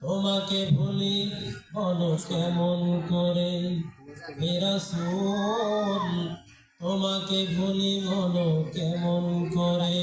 তোমাকে ভুলি বলো কেমন করে? হে রাসূল, তোমাকে ভুলি বলো কেমন করে?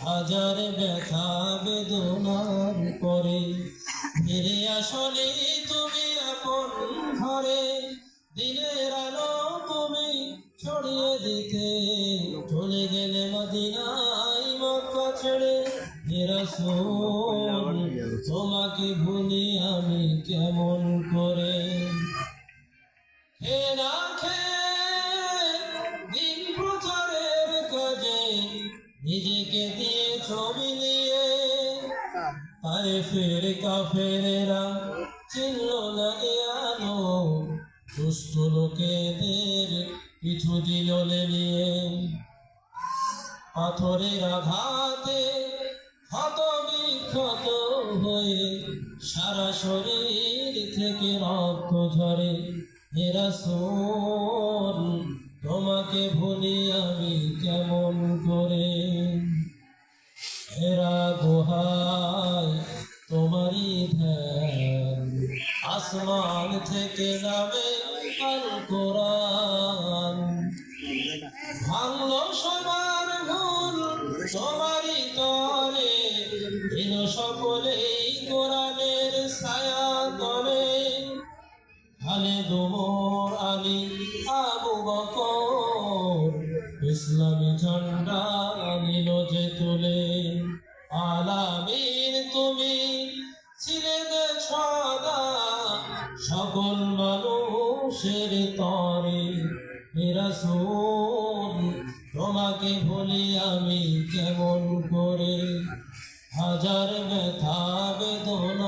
হাজার ব্যথা বেদনার পরে ফিরে আসলে তুমি আপন ঘরে। দিনের আলো তুমি ছড়িয়ে দিতে চলে গেলে রাসূল, তোমাকে ভুলি আমি কেমন করে? হে খেয়ে দিন প্রচারের কাজে নিজেকে দিয়ে ছবি নিয়ে আরে ফের কাফেরেরা চিনল না এ আলো। দুষ্ট লোকেদের পিছু দিল নিয়ে। পাথরের আঘাতে বিক্ষত হয়ে সারা শরীর থেকে রক্ত ঝরে। হেরা সোল তোমাকে ভুলি আমি কেমন করে? এরা গুহায় তোমারই ধ্যান। আসমান থেকে নামে আল কোরআন সবার ভুল ছায়া তলে খালে দুমর আলী আবু বকর। ইসলামী ঝন্ডা নিল যে তুলে। আলামিন তুমি ছিলে যে সকল মানুষের তরে। রাসূল, তোমাকে ভুলি আমি কেমন করে? হাজার ব্যথা বেদনার